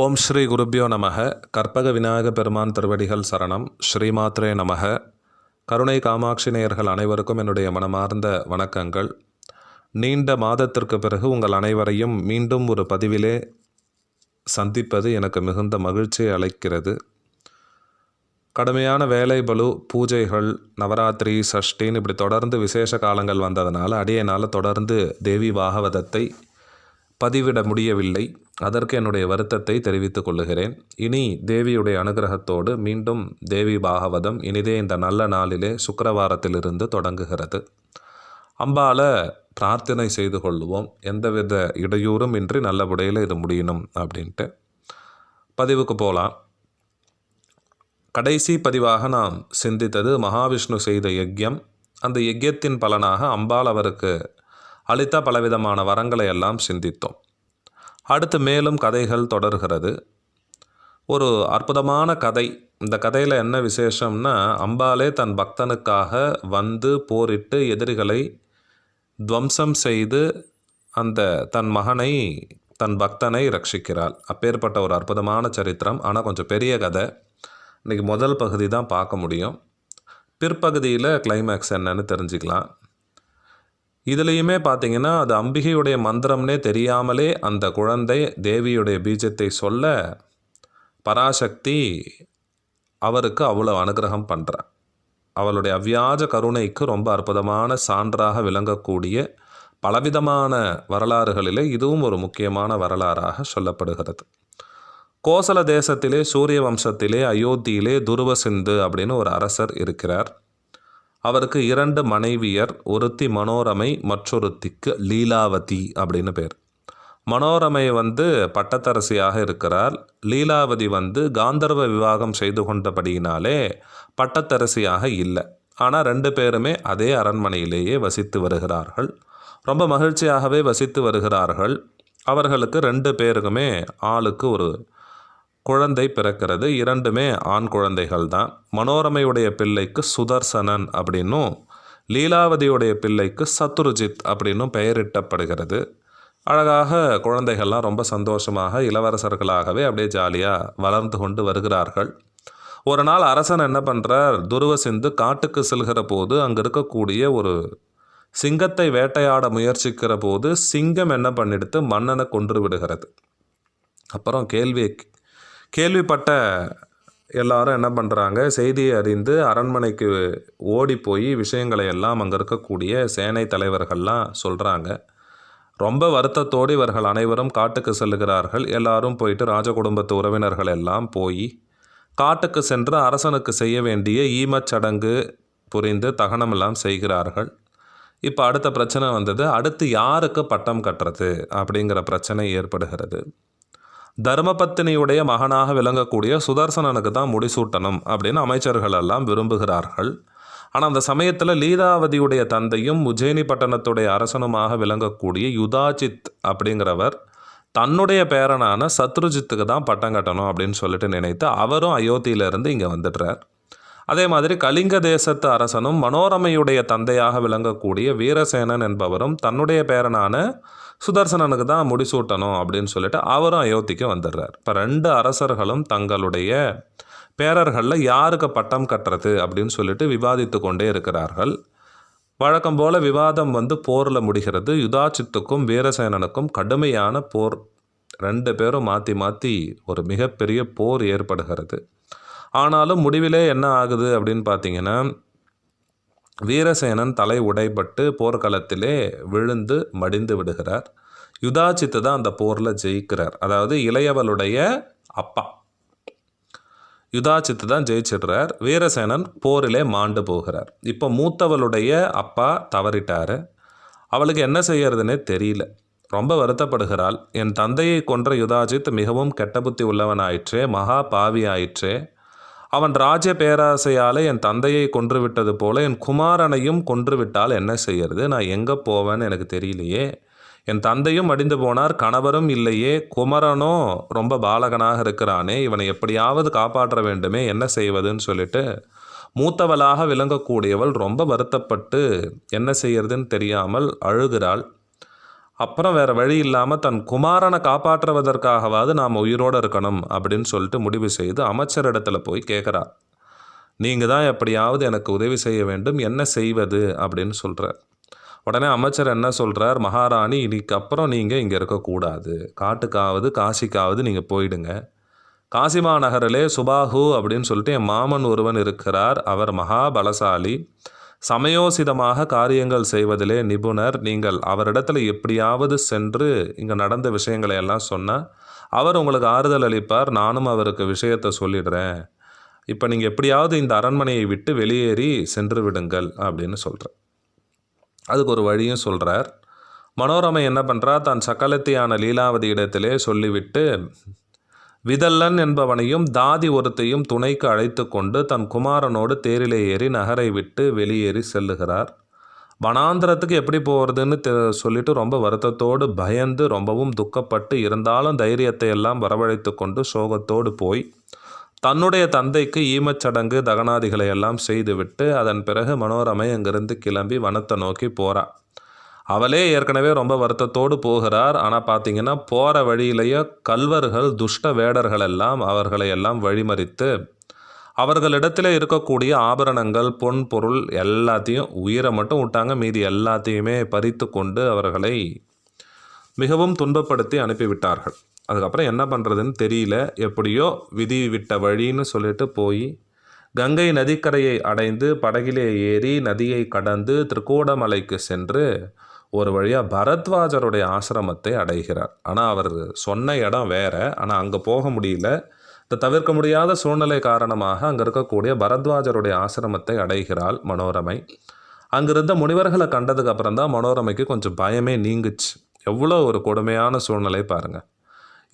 ஓம் ஸ்ரீ குருப்பியோ நமக. கற்பக விநாயக பெருமான் திருவடிகள் சரணம். ஸ்ரீமாத்ரே நமக. கருணை காமாட்சி நேயர்கள் அனைவருக்கும் என்னுடைய மனமார்ந்த வணக்கங்கள். நீண்ட மாதத்திற்கு பிறகு உங்கள் அனைவரையும் மீண்டும் ஒரு பதிவிலே சந்திப்பது எனக்கு மிகுந்த மகிழ்ச்சியை அளிக்கிறது. கடுமையான வேலை பலு பூஜைகள் நவராத்திரி சஷ்டின்னு இப்படி தொடர்ந்து விசேஷ காலங்கள் வந்ததுனால அடியனால் தொடர்ந்து தேவி பாகவதத்தை பதிவிட முடியவில்லை. அதற்கு என்னுடைய வருத்தத்தை தெரிவித்துக் கொள்ளுகிறேன். இனி தேவியுடைய அனுகிரகத்தோடு மீண்டும் தேவி பாகவதம் இனிதே இந்த நல்ல நாளிலே சுக்கரவாரத்திலிருந்து தொடங்குகிறது. அம்பால பிரார்த்தனை செய்து கொள்வோம் எந்தவித இடையூறும் இன்றி நல்லபடியில் இது முடியணும் அப்படின்ட்டு. பதிவுக்கு போகலாம் கடைசி பதிவாக நாம் சிந்தித்தது மகாவிஷ்ணு செய்த யஜ்யம். அந்த யஜ்யத்தின் பலனாக அம்பாள் அவருக்கு அளித்த பலவிதமான வரங்களை எல்லாம் சிந்தித்தோம். அடுத்து மேலும் கதைகள் தொடர்கிறது. ஒரு அற்புதமான கதை. இந்த கதையில் என்ன விசேஷம்னா அம்பாலே தன் பக்தனுக்காக வந்து போரிட்டு எதிரிகளை துவம்சம் செய்து அந்த தன் மகனை தன் பக்தனை ரட்சிக்கிறாள். அப்பேற்பட்ட ஒரு அற்புதமான சரித்திரம். ஆனால் கொஞ்சம் பெரிய கதை. இன்றைக்கி முதல் பகுதி தான் பார்க்க முடியும். பிற்பகுதியில் கிளைமேக்ஸ் என்னன்னு தெரிஞ்சுக்கலாம். இதுலேயுமே பார்த்தீங்கன்னா அது அம்பிகையுடைய மந்திரம்னே தெரியாமலே அந்த குழந்தை தேவியுடைய பீஜத்தை சொல்ல பராசக்தி அவருக்கு அவ்வளோ அனுகிரகம் பண்ணுறான் அவளுடைய அவ்வியாஜ கருணைக்கு ரொம்ப அற்புதமான சான்றாக விளங்கக்கூடிய பலவிதமான வரலாறுகளிலே இதுவும் ஒரு முக்கியமான வரலாறாக சொல்லப்படுகிறது. கோசல தேசத்திலே சூரிய வம்சத்திலே அயோத்தியிலே துருவசிந்து அப்படின்னு ஒரு அரசர் இருக்கிறார். அவருக்கு இரண்டு மனைவியர் ஒருத்தி மனோரமை மற்றொருத்திக்கு லீலாவதி அப்படின்னு பேர். மனோரமை வந்து பட்டத்தரசியாக இருக்கிறார். லீலாவதி வந்து காந்தர்வ விவாகம் செய்து கொண்டபடியினாலே பட்டத்தரசியாக இல்லை. ஆனால் ரெண்டு பேருமே அதே அரண்மனையிலேயே வசித்து வருகிறார்கள். ரொம்ப மகிழ்ச்சியாகவே வசித்து வருகிறார்கள். அவர்களுக்கு ரெண்டு பேருக்குமே ஆளுக்கு ஒரு குழந்தை பிறக்கிறது இரண்டுமே ஆண் குழந்தைகள் தான் மனோரமையுடைய பிள்ளைக்கு சுதர்சனன் அப்படின்னும் லீலாவதியுடைய பிள்ளைக்கு சத்ருஜித் அப்படின்னும் பெயரிட்டப்படுகிறது. அழகாக குழந்தைகள்லாம் ரொம்ப சந்தோஷமாக இளவரசர்களாகவே அப்படியே ஜாலியாக வளர்ந்து கொண்டு வருகிறார்கள். ஒரு நாள் அரசன் என்ன பண்ணுறார் துருவசிந்து காட்டுக்கு செல்கிற போது அங்கே இருக்கக்கூடிய ஒரு சிங்கத்தை வேட்டையாட முயற்சிக்கிற போது சிங்கம் என்ன பண்ணிடுத்து மன்னனை கொன்று விடுகிறது. அப்புறம் கேள்வி கேள்விப்பட்ட எல்லாரும் என்ன பண்ணுறாங்க செய்தியை அறிந்து அரண்மனைக்கு ஓடி போய் விஷயங்களை எல்லாம் அங்கே இருக்கக்கூடிய சேனை தலைவர்கள்லாம் சொல்கிறாங்க ரொம்ப வருத்தத்தோடு இவர்கள் அனைவரும் காட்டுக்கு செல்லுகிறார்கள். எல்லாரும் போயிட்டு ராஜகுடும்பத்து உறவினர்கள் எல்லாம் போய் காட்டுக்கு சென்று அரசனுக்கு செய்ய வேண்டிய ஈமச் சடங்கு புரிந்து தகனமெல்லாம் செய்கிறார்கள். இப்போ அடுத்த பிரச்சனை வந்தது அடுத்து யாருக்கு பட்டம் கட்டுறது அப்படிங்கிற பிரச்சனை ஏற்படுகிறது. தர்மபத்தினியுடைய மகனாக விளங்கக்கூடிய சுதர்சனனுக்கு தான் முடிசூட்டணும் அப்படின்னு அமைச்சர்கள் எல்லாம் விரும்புகிறார்கள். ஆனால் அந்த சமயத்தில் லீலாவதியுடைய தந்தையும் உஜ்ஜயினி பட்டணத்துடைய அரசனுமாக விளங்கக்கூடிய யுதாஜித் அப்படிங்கிறவர் தன்னுடைய பேரனான சத்ருஜித்துக்கு தான் பட்டம் கட்டணும் அப்படின்னு சொல்லிட்டு நினைத்து அவரும் அயோத்தியிலிருந்து இங்கே வந்துடுறார். அதே மாதிரி கலிங்க தேசத்து அரசனும் மனோரமையுடைய தந்தையாக விளங்கக்கூடிய வீரசேனன் என்பவரும் தன்னுடைய பேரனான சுதர்சனனுக்கு தான் முடிசூட்டணும் அப்படின்னு சொல்லிட்டு அவரும் அயோத்திக்கு வந்துடுறார். இப்போ ரெண்டு அரசர்களும் தங்களுடைய பேரர்களில் யாருக்கு பட்டம் கட்டுறது அப்படின்னு சொல்லிட்டு விவாதித்து கொண்டே இருக்கிறார்கள். வழக்கம் போல் விவாதம் வந்து போரில் முடிகிறது. யுதாச்சித்துக்கும் வீரசேனனுக்கும் கடுமையான போர். ரெண்டு பேரும் மாற்றி மாற்றி ஒரு மிகப்பெரிய போர் ஏற்படுகிறது. ஆனாலும் முடிவிலே என்ன ஆகுது அப்படின்னு பார்த்தீங்கன்னா வீரசேனன் தலை உடைபட்டு போர்க்களத்திலே விழுந்து மடிந்து விடுகிறார். யுதாச்சித்து தான் அந்த போரில் ஜெயிக்கிறார். அதாவது இளையவளுடைய அப்பா. யுதாச்சித்து தான் ஜெயிச்சிடுறார். வீரசேனன் போரிலே மாண்டு போகிறார். இப்போ மூத்தவளுடைய அப்பா தவறிட்டார். அவளுக்கு என்ன செய்யறதுனே தெரியல. ரொம்ப வருத்தப்படுகிறாள். என் தந்தையை கொன்ற யுதாஜித் மிகவும் கெட்ட புத்தி உள்ளவனாயிற்றே மகா பாவி ஆயிற்றே அவன் ராஜ பேராசையால் என் தந்தையை கொன்று விட்டது போல என் குமாரனையும் கொன்று விட்டால் என்ன செய்யறது? நான் எங்கே போவேன்னு எனக்கு தெரியலையே. என் தந்தையும் அடிந்து போனார் கணவரும் இல்லையே. குமரனும் ரொம்ப பாலகனாக இருக்கிறானே இவனை எப்படியாவது காப்பாற்ற வேண்டுமே என்ன செய்வதுன்னு சொல்லிட்டு மூத்தவளாக விளங்கக்கூடியவள் ரொம்ப வருத்தப்பட்டு என்ன செய்யறதுன்னு தெரியாமல் அழுகிறாள். அப்புறம் வேறு வழி இல்லாமல் தன் குமாரனை காப்பாற்றுவதற்காகவாவது நாம் உயிரோடு இருக்கணும் அப்படின்னு சொல்லிட்டு முடிவு செய்து அமைச்சரிடத்தில் போய் கேட்குறார் நீங்கள் தான் எப்படியாவது எனக்கு உதவி செய்ய வேண்டும். என்ன செய்வது? அப்படின்னு சொல்கிறார் உடனே அமைச்சர் என்ன சொல்கிறார் மகாராணி இன்னைக்கு அப்புறம் நீங்கள் இங்கே இருக்கக்கூடாது. காட்டுக்காவது காசிக்காவது நீங்கள் போயிடுங்க. காசி மாநகரிலே சுபாகு அப்படின்னு சொல்லிட்டு என் மாமன் ஒருவன் இருக்கிறார். அவர் மகாபலசாலி. சமயோசிதமாக காரியங்கள் செய்வதிலே நிபுணர் நீங்கள். அவரிடத்துல எப்படியாவது சென்று இங்கே நடந்த விஷயங்களை எல்லாம் சொன்னால் அவர் உங்களுக்கு ஆறுதல் அளிப்பார் நானும் அவருக்கு விஷயத்தை சொல்லிடுறேன். இப்போ நீங்கள் எப்படியாவது இந்த அரண்மனையை விட்டு வெளியேறி சென்று விடுங்கள் அப்படின்னு சொல்கிறார் அதுக்கு ஒரு வழியும் சொல்கிறார் மனோரமை என்ன பண்ணுறா தான் சக்கலத்தியான லீலாவதி இடத்திலே சொல்லிவிட்டு விதல்லன் என்பவனையும் தாதி ஒருத்தையும் துணைக்கு அழைத்து கொண்டு தன் குமாரனோடு தேரிலே ஏறி நகரை விட்டு வெளியேறி செல்லுகிறார். வனாந்திரத்துக்கு எப்படி போகிறதுன்னு தெ சொல்லிட்டு ரொம்ப வருத்தத்தோடு பயந்து ரொம்பவும் துக்கப்பட்டு இருந்தாலும் தைரியத்தை எல்லாம் வரவழைத்து கொண்டு சோகத்தோடு போய் தன்னுடைய தந்தைக்கு ஈமச்சடங்கு தகனாதிகளை எல்லாம் செய்துவிட்டு அதன் பிறகு மனோரமை அங்கிருந்து கிளம்பி வனத்தை நோக்கி போகிறாள் அவளே ஏற்கனவே ரொம்ப வருத்தத்தோடு போகிறார். ஆனால் பார்த்தீங்கன்னா போகிற வழியிலேயே கல்வர்கள் துஷ்ட வேடர்கள் எல்லாம் அவர்களை எல்லாம் வழிமறித்து அவர்களிடத்தில் இருக்கக்கூடிய ஆபரணங்கள் பொன் பொருள் எல்லாத்தையும் உயிரை மட்டும் விட்டாங்க. மீதி எல்லாத்தையுமே பறித்து கொண்டு அவர்களை மிகவும் துன்பப்படுத்தி அனுப்பிவிட்டார்கள். அதுக்கப்புறம் என்ன பண்ணுறதுன்னு தெரியல. எப்படியோ விதி விட்ட வழின்னு சொல்லிட்டு போய் கங்கை நதிக்கரையை அடைந்து படகிலே ஏறி நதியை கடந்து திருக்கோடமலைக்கு சென்று ஒரு வழியாக பரத்வாஜருடைய ஆசிரமத்தை அடைகிறார். ஆனால் அவர் சொன்ன இடம் வேற. ஆனால் அங்கே போக முடியல. இந்த தவிர்க்க முடியாத சூழ்நிலை காரணமாக அங்கே இருக்கக்கூடிய பரத்வாஜருடைய ஆசிரமத்தை அடைகிறாள் மனோரமை. அங்கிருந்த முனிவர்களை கண்டதுக்கு அப்புறம் தான் மனோரமைக்கு கொஞ்சம் பயமே நீங்குச்சு. எவ்வளோ ஒரு கொடுமையான சூழ்நிலை பாருங்கள்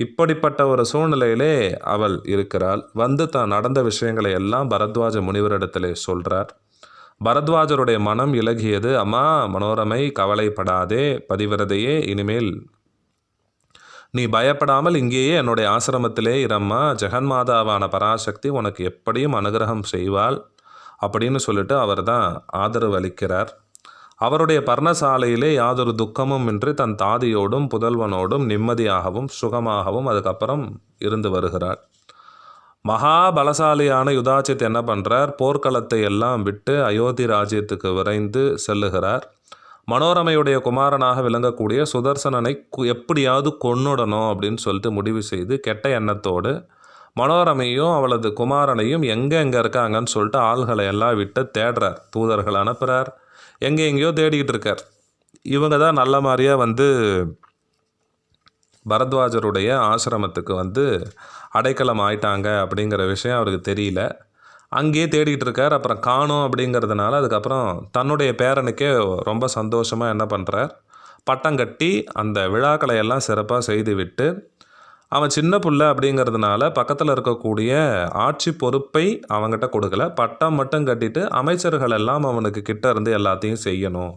இப்படிப்பட்ட ஒரு சூழ்நிலையிலே அவள் இருக்கிறாள். வந்து தான் நடந்த விஷயங்களை எல்லாம் பரத்வாஜ முனிவரிடத்திலே சொல்கிறார் பரத்வாஜருடைய மனம் இலகியது. அம்மா மனோரமை கவலைப்படாதே பதிவிரதையே இனிமேல். நீ பயப்படாமல் இங்கேயே என்னுடைய ஆசிரமத்திலே இரம்மா ஜெகன்மாதாவான பராசக்தி உனக்கு எப்படியும் அனுகிரகம் செய்வாள் அப்படின்னு சொல்லிட்டு அவர் தான் ஆதரவு அளிக்கிறார். அவருடைய பர்ணசாலையிலே யாதொரு துக்கமும் இன்றி தன் தாதியோடும் புதல்வனோடும் நிம்மதியாகவும் சுகமாகவும் அதுக்கப்புறம் இருந்து வருகிறார். மகா பலசாலியான யுதாச்சித் என்ன பண்ணுறார் போர்க்களத்தை எல்லாம் விட்டு அயோத்தி ராஜ்யத்துக்கு விரைந்து செல்லுகிறார். மனோரமையுடைய குமாரனாக விளங்கக்கூடிய சுதர்சனனை எப்படியாவது கொன்னுடணும் அப்படின்னு சொல்லிட்டு முடிவு செய்து கெட்ட எண்ணத்தோடு மனோரமையும் அவளது குமாரனையும் எங்கே எங்கே இருக்காங்கன்னு சொல்லிட்டு ஆள்களை எல்லாம் விட்டு தேடுறார். தூதர்கள் அனுப்புகிறார் எங்கே எங்கேயோ தேடிக்கிட்டு இருக்கார். இவங்க தான் நல்ல மாதிரியாக வந்து பரத்வாஜருடைய ஆசிரமத்துக்கு வந்து அடைக்கலம் ஆயிட்டாங்க அப்படிங்கிற விஷயம் அவருக்கு தெரியல. அங்கேயே தேடிட்டு இருக்கார். அப்புறம் காணோம் அப்படிங்கிறதுனால அதுக்கப்புறம் தன்னுடைய பேரனுக்கே ரொம்ப சந்தோஷமாக என்ன பண்ணுறார் பட்டம் கட்டி அந்த விழாக்களை எல்லாம் சிறப்பாக செய்துவிட்டு அவன் சின்ன புள்ள அப்படிங்கிறதுனால பக்கத்தில் இருக்கக்கூடிய ஆட்சி பொறுப்பை அவங்ககிட்ட கொடுக்கல. பட்டம் மட்டும் கட்டிட்டு அமைச்சர்கள் எல்லாம் அவனுக்கு கிட்ட இருந்து எல்லாத்தையும் செய்யணும்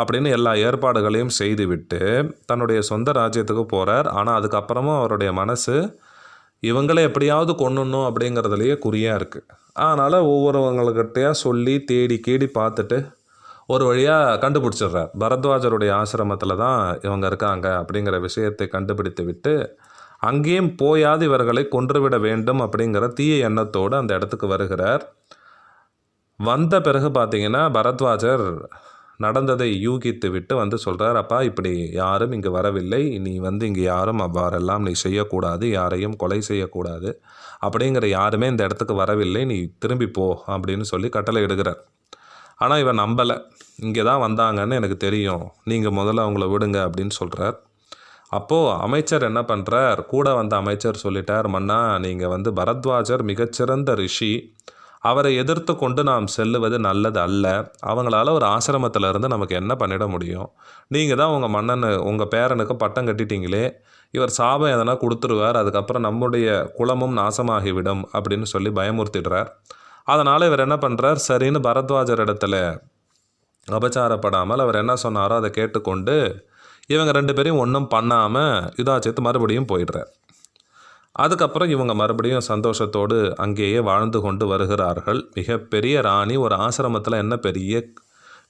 அப்படின்னு எல்லா ஏற்பாடுகளையும் செய்துவிட்டு தன்னுடைய சொந்த ராஜ்யத்துக்கு போகிறார் ஆனால் அதுக்கப்புறமும் அவருடைய மனசு இவங்களை எப்படியாவது கொண்டுணும் அப்படிங்கிறதுலையே குறியாக இருக்குது அதனால் ஒவ்வொருவங்கள்கிட்டயா சொல்லி தேடி கேடி பார்த்துட்டு ஒரு வழியாக கண்டுபிடிச்சிடுறார். பரத்வாஜருடைய ஆசிரமத்தில் தான் இவங்க இருக்காங்க அப்படிங்கிற விஷயத்தை கண்டுபிடித்து விட்டு அங்கேயும் போயாது இவர்களை கொன்றுவிட வேண்டும் அப்படிங்கிற தீய எண்ணத்தோடு அந்த இடத்துக்கு வருகிறார். வந்த பிறகு பார்த்திங்கன்னா பரத்வாஜர் நடந்ததை யூகித்து விட்டு வந்து சொல்கிறார் அப்பா இப்படி யாரும் இங்கே வரவில்லை. நீ வந்து இங்கே யாரும் அவ்வாறெல்லாம் நீ செய்யக்கூடாது. யாரையும் கொலை செய்யக்கூடாது. அப்படிங்கிற யாருமே இந்த இடத்துக்கு வரவில்லை. நீ திரும்பி போ அப்படின்னு சொல்லி கட்டளை இடுகிறார். ஆனால் இவன் நம்பலை. இங்கே தான் வந்தாங்கன்னு எனக்கு தெரியும். நீங்கள் முதல்ல அவங்கள விடுங்க அப்படின்னு சொல்கிறார் அப்போது அமைச்சர் என்ன பண்ணுறார் கூட வந்த அமைச்சர் சொல்லிட்டார் மன்னா நீங்கள் வந்து பரத்வாஜர் மிகச்சிறந்த ரிஷி. அவரை எதிர்த்து கொண்டு நாம் செல்லுவது நல்லது அல்ல. அவங்களால ஒரு ஆசிரமத்தில் இருந்து நமக்கு என்ன பண்ணிட முடியும்? நீங்கள் தான் உங்கள் மன்னன் உங்கள் பேரனுக்கு பட்டம் கட்டிட்டீங்களே. இவர் சாபம் எதனா கொடுத்துருவார் அதுக்கப்புறம் நம்முடைய குலமும் நாசமாகிவிடும் அப்படின்னு சொல்லி பயமுறுத்திடுறார். அதனால் இவர் என்ன பண்ணுறார் சரின்னு பரத்வாஜர் இடத்துல அபச்சாரப்படாமல் அவர் என்ன சொன்னாரோ அதை கேட்டுக்கொண்டு இவங்க ரெண்டு பேரையும் ஒன்றும் பண்ணாமல் யுதாச்சித்து மறுபடியும் போயிடுறார். அதுக்கப்புறம் இவங்க மறுபடியும் சந்தோஷத்தோடு அங்கேயே வாழ்ந்து கொண்டு வருகிறார்கள். மிகப்பெரிய ராணி ஒரு ஆசிரமத்தில் என்ன பெரிய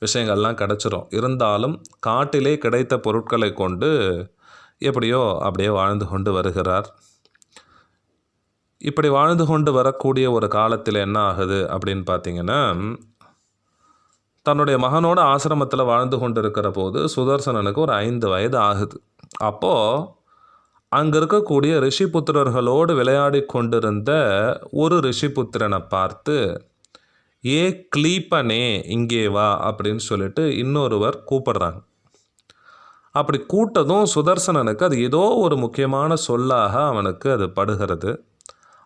விஷயங்கள்லாம் கிடச்சிரும். இருந்தாலும் காட்டிலே கிடைத்த பொருட்களை கொண்டு எப்படியோ அப்படியே வாழ்ந்து கொண்டு வருகிறார். இப்படி வாழ்ந்து கொண்டு வரக்கூடிய ஒரு காலத்தில் என்ன ஆகுது அப்படின்னு பார்த்தீங்கன்னா தன்னுடைய மகனோட ஆசிரமத்தில் வாழ்ந்து கொண்டு இருக்கிற போது சுதர்சனனுக்கு ஒரு ஐந்து வயது ஆகுது. அப்போது அங்கே இருக்கக்கூடிய ரிஷிபுத்திரர்களோடு விளையாடி கொண்டிருந்த ஒரு ரிஷிபுத்திரனை பார்த்து ஏ கிளீப்பனே இங்கே வா அப்படின்னு சொல்லிட்டு இன்னொருவர் கூப்பிடுறாங்க. அப்படி கூட்டதும் சுதர்சனனுக்கு அது ஏதோ ஒரு முக்கியமான சொல்லாக அவனுக்கு அது படுகிறது.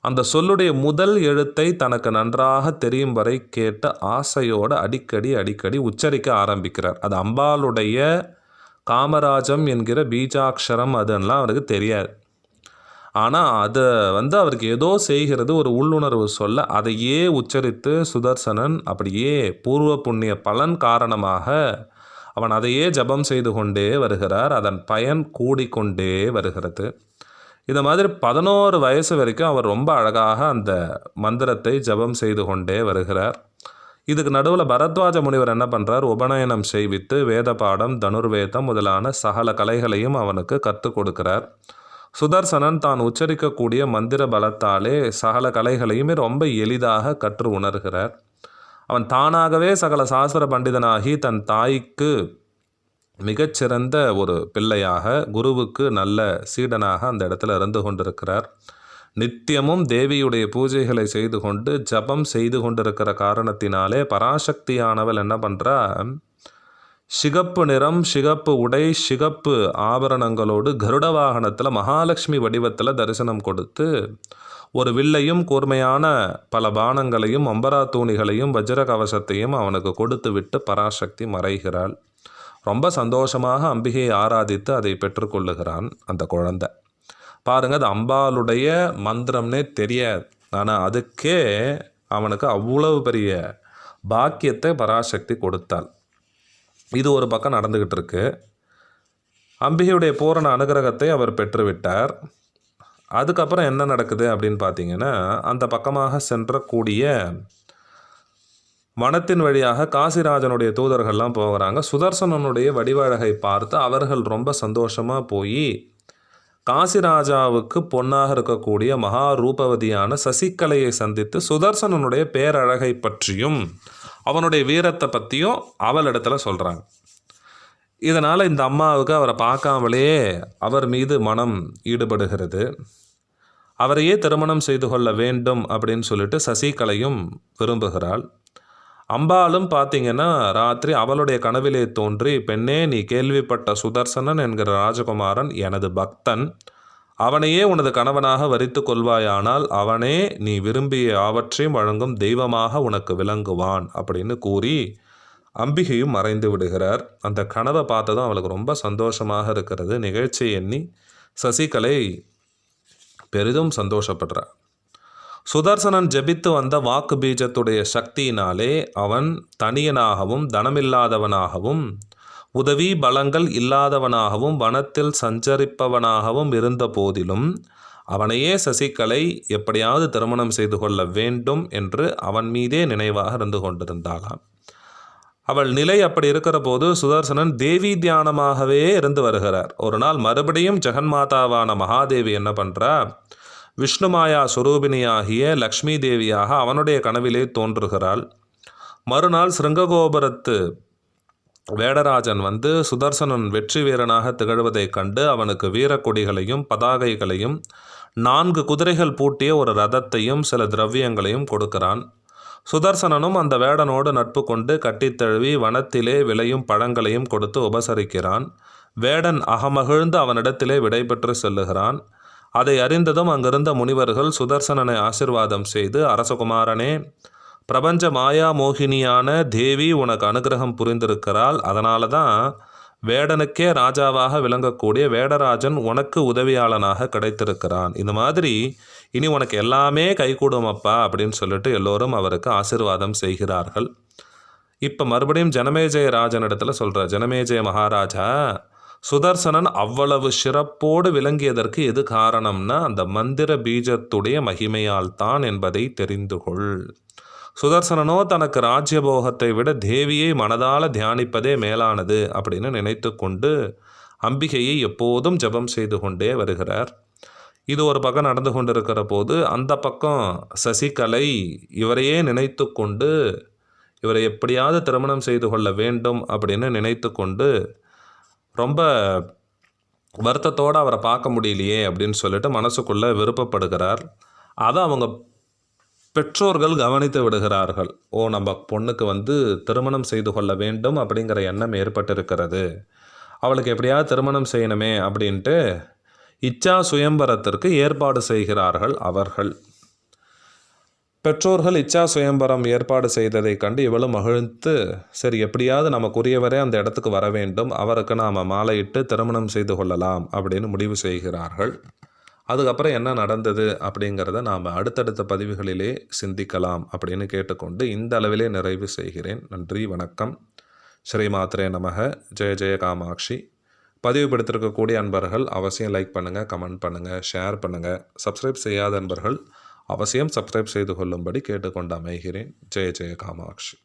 அந்த சொல்லுடைய முதல் எழுத்தை தனக்கு நன்றாக தெரியும் வரை கேட்ட ஆசையோடு அடிக்கடி அடிக்கடி உச்சரிக்க ஆரம்பிக்கிறார். அது அம்பாளுடைய காமராஜம் என்கிற பீஜாட்சரம் அதெல்லாம் அவருக்கு தெரியாது. ஆனால் அதை வந்து அவருக்கு ஏதோ செய்கிறது ஒரு உள்ளுணர்வு சொல்ல அதையே உச்சரித்து சுதர்சனன் அப்படியே பூர்வ புண்ணிய பலன் காரணமாக அவன் அதையே ஜபம் செய்து கொண்டே வருகிறார். அதன் பயன் கூடிக்கொண்டே வருகிறது. இந்த மாதிரி பதினோரு வயசு வரைக்கும் அவர் ரொம்ப அழகாக அந்த மந்திரத்தை ஜபம் செய்து கொண்டே வருகிறார். இதுக்கு நடுவில் பரத்வாஜ முனிவர் என்ன பண்ணுறார் உபநயனம் செய்வித்து வேத பாடம் தனுர்வேதம் முதலான சகல கலைகளையும் அவனுக்கு கற்றுக் கொடுக்கிறார். சுதர்சனன் தான் உச்சரிக்கக்கூடிய மந்திர பலத்தாலே சகல கலைகளையுமே ரொம்ப எளிதாக கற்று உணர்கிறார். அவன் தானாகவே சகல சாஸ்திர பண்டிதனாகி தன் தாய்க்கு மிகச்சிறந்த ஒரு பிள்ளையாக குருவுக்கு நல்ல சீடனாக அந்த இடத்துல இருந்து கொண்டிருக்கிறார். நித்தியமும் தேவியுடைய பூஜைகளை செய்து கொண்டு ஜபம் செய்து கொண்டிருக்கிற காரணத்தினாலே பராசக்தியானவள் என்ன பண்ணுறா சிகப்பு நிறம் சிகப்பு உடை சிகப்பு ஆபரணங்களோடு கருட வாகனத்தில் மகாலட்சுமி வடிவத்தில் தரிசனம் கொடுத்து ஒரு வில்லையும் கூர்மையான பல பானங்களையும் அம்பரா தூணிகளையும் வஜ்ர கவசத்தையும் அவனுக்கு கொடுத்து விட்டு பராசக்தி மறைகிறாள். ரொம்ப சந்தோஷமாக அம்பிகையை ஆராதித்து அதை பெற்றுக்கொள்ளுகிறான் அந்த குழந்தை. பாருங்கள் அது அம்பாளுடைய மந்திரம்னே தெரியாது. ஆனால் அதுக்கே அவனுக்கு அவ்வளவு பெரிய பாக்கியத்தை பராசக்தி கொடுத்தாள். இது ஒரு பக்கம் நடந்துக்கிட்டு இருக்கு. அம்பிகையுடைய பூரண அனுகிரகத்தை அவர் பெற்றுவிட்டார். அதுக்கப்புறம் என்ன நடக்குது அப்படின்னு பார்த்தீங்கன்னா அந்த பக்கமாக சென்றக்கூடிய வனத்தின் வழியாக காசிராஜனுடைய தூதர்கள்லாம் போகிறாங்க. சுதர்சனனுடைய வடிவழகை பார்த்து அவர்கள் ரொம்ப சந்தோஷமாக போய் காசிராஜாவுக்கு பொன்னாக இருக்கக்கூடிய மகா ரூபவதியான சசிகலையை சந்தித்து சுதர்சனனுடைய பேரழகை பற்றியும் அவனுடைய வீரத்தை பற்றியும் அவளிடத்துல சொல்கிறாங்க இதனால் இந்த அம்மாவுக்கு அவரை பார்க்காமலே அவர் மீது மனம் ஈடுபடுகிறது. அவரையே திருமணம் செய்து கொள்ள வேண்டும் அப்படின்னு சொல்லிட்டு சசிகலையும் விரும்புகிறாள். அம்பாலும் பார்த்தீங்கன்னா ராத்திரி அவளுடைய கனவிலே தோன்றி பெண்ணே நீ கேள்விப்பட்ட சுதர்சனன் என்கிற ராஜகுமாரன் எனது பக்தன். அவனையே உனது கணவனாக வரித்து கொள்வாயானால் அவனே நீ விரும்பிய அவற்றையும் வழங்கும் தெய்வமாக உனக்கு விளங்குவான் அப்படின்னு கூறி அம்பிகையும் மறைந்து விடுகிறார். அந்த கனவை பார்த்ததும் அவளுக்கு ரொம்ப சந்தோஷமாக இருக்கிறது. நிகழ்ச்சி எண்ணி சசிகலை பெரிதும் சந்தோஷப்படுறார் சுதர்சனன் ஜெபித்து வந்த வாக்கு பீஜத்துடைய சக்தியினாலே அவன் தனியனாகவும் தனமில்லாதவனாகவும் உதவி பலங்கள் இல்லாதவனாகவும் வனத்தில் சஞ்சரிப்பவனாகவும் இருந்த போதிலும் அவனையே சசிகலை எப்படியாவது திருமணம் செய்து கொள்ள வேண்டும் என்று அவன் மீதே நினைவாக இருந்து கொண்டிருந்தாளாம். அவள் நிலை அப்படி இருக்கிற போது சுதர்சனன் தேவி தியானமாகவே இருந்து வருகிறார். ஒரு நாள் மறுபடியும் ஜெகன்மாதாவான மகாதேவி என்ன பண்ணுறா விஷ்ணுமாயா சுரூபிணியாகிய லக்ஷ்மி தேவியாக அவனுடைய கனவிலே தோன்றுகிறாள். மறுநாள் சிருங்ககோபுரத்து வேடராஜன் வந்து சுதர்சனன் வெற்றி வீரனாக திகழ்வதைக் கண்டு அவனுக்கு வீரக்கொடிகளையும் பதாகைகளையும் நான்கு குதிரைகள் பூட்டிய ஒரு ரதத்தையும் சில திரவியங்களையும் கொடுக்கிறான். சுதர்சனனும் அந்த வேடனோடு நட்பு கொண்டு கட்டித்தழுவி வனத்திலே விளையும் பழங்களையும் கொடுத்து உபசரிக்கிறான். வேடன் அகமகிழ்ந்து அவனிடத்திலே விடைபெற்று செல்லுகிறான். அதை அறிந்ததும் அங்கிருந்த முனிவர்கள் சுதர்சனனை ஆசிர்வாதம் செய்து அரசகுமாரனே பிரபஞ்ச மாயா மோகினியான தேவி உனக்கு அனுகிரகம் புரிந்திருக்கிறாள். அதனால தான் வேடனுக்கே ராஜாவாக விளங்கக்கூடிய வேடராஜன் உனக்கு உதவியாளனாக கிடைத்திருக்கிறான். இந்த மாதிரி இனி உனக்கு எல்லாமே கைகூடும் அப்பா அப்படின்னு சொல்லிட்டு எல்லோரும் அவருக்கு ஆசிர்வாதம் செய்கிறார்கள். இப்போ மறுபடியும் ஜனமேஜய ராஜன் இடத்துல சொல்கிற ஜனமேஜய மகாராஜா சுதர்சனன் அவ்வளவு சிறப்போடு விளங்கியதற்கு எது காரணம்னா அந்த மந்திர பீஜத்துடைய மகிமையால் தான் என்பதை தெரிந்து கொள். சுதர்சனனோ தனக்கு ராஜ்யபோகத்தை விட தேவியை மனதால தியானிப்பதே மேலானது அப்படின்னு நினைத்து கொண்டு அம்பிகையை எப்போதும் ஜெபம் செய்து கொண்டே வருகிறார். இது ஒரு பக்கம் நடந்து கொண்டிருக்கிற போது அந்த பக்கம் சசிகலை இவரையே நினைத்து கொண்டு இவரை எப்படியாவது திருமணம் செய்து கொள்ள வேண்டும் அப்படின்னு நினைத்து கொண்டு ரொம்ப வருத்தத்தோடு அவரை பார்க்க முடியலையே அப்படின்னு சொல்லிட்டு மனசுக்குள்ளே விருப்பப்படுகிறார். அதை அவங்க பெற்றோர்கள் கவனித்து விடுகிறார்கள். ஓ நம்ம பொண்ணுக்கு வந்து திருமணம் செய்து கொள்ள வேண்டும் அப்படிங்கிற எண்ணம் ஏற்பட்டிருக்கிறது. அவளுக்கு எப்படியாவது திருமணம் செய்யணுமே அப்படின்ட்டு இச்சா சுயம்பரத்திற்கு ஏற்பாடு செய்கிறார்கள் அவர்கள். பெற்றோர்கள் இச்சா சுயம்பரம் ஏற்பாடு செய்ததை கண்டு இவளும் மகிழ்ந்து சரி எப்படியாவது நமக்குரியவரே அந்த இடத்துக்கு வர வேண்டும். அவருக்கு நாம் மாலையிட்டு திருமணம் செய்து கொள்ளலாம் அப்படின்னு முடிவு செய்கிறார்கள். அதுக்கப்புறம் என்ன நடந்தது அப்படிங்கிறத நாம் அடுத்தடுத்த பதிவுகளிலே சிந்திக்கலாம் அப்படின்னு கேட்டுக்கொண்டு இந்த அளவிலே நிறைவு செய்கிறேன். நன்றி வணக்கம். ஸ்ரீ மாத்திரே நமக. ஜெய ஜெய காமாட்சி. பதிவு படுத்திருக்கக்கூடிய அன்பர்கள் அவசியம் லைக் பண்ணுங்கள் கமெண்ட் பண்ணுங்கள் ஷேர் பண்ணுங்கள் சப்ஸ்கிரைப் செய்யாத அன்பர்கள் அவசியம் சப்ஸ்கிரைப் செய்து கொள்ளும்படி கேட்டுக்கொண்டு அமைகிறேன். ஜெய ஜெய காமாட்சி.